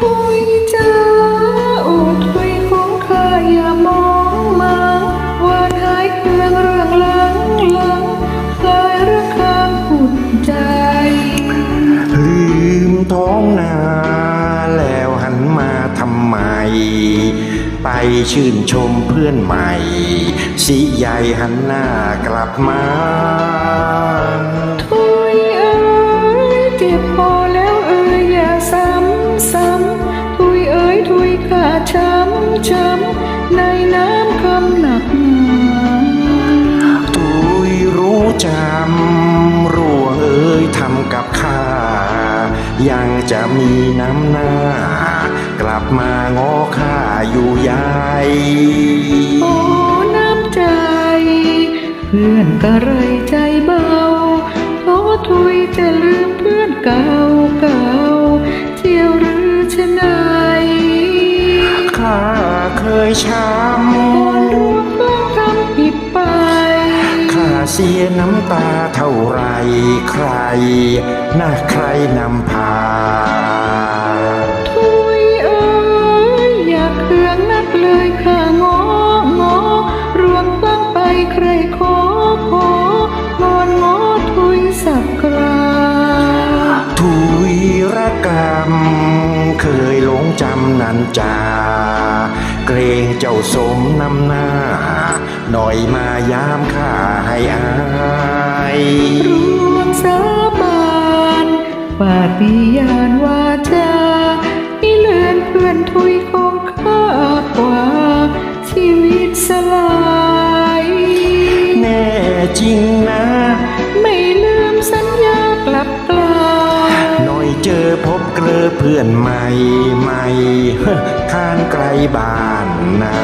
ทุยจ้าโอ้ทุยของข้าอย่ามองมาว่าหายเครื่องเรื่องลังหลังกลายระคางขุดใจ ลืมท้องนาแล้วหันมาทำไม ไปชื่นชมเพื่อนใหม่ สิใหญ่หันหน้ากลับมาทุยเอ้ยเจ็บพอแล้วเอ้ ช้ำในน้ำคำหนักตุยรู้จำร่วเอ้ยทำกับข้า ยังจะมีน้ำหน้า กลับมาง้อข้าอยู่ใหญ่โอ้น้ำใจ เพื่อนกระไรใจเบาโอ้ทุยจะลืมเพื่อนเก่าเก่า ช้ก่อนร่วงเพื่อนทำผิดไปข้าเสียน้ำตาเท่าไรใครน่าใครนำพาทุยเอ้ยอย่าเคืองนักเลยข้างองอรวงตั้งไปใครขอของอนงอทุยสักคราทุยระกรรมเคยหลงจำนันจา เกรงเจ้าสมนำหน้า หน่อยมายามข้าให้อายรวมสาบานปาฏิญาณวาจามีเลือนเพื่อนทุยของข้ากว่า ชีวิตสลายแน่จริงนะ ไม่ลืมสัญญากลับกลายหน่อยเจอพบเกลอเพื่อนใหม่ใหม่เฮ้อข้างไกลบ้า นนาทุ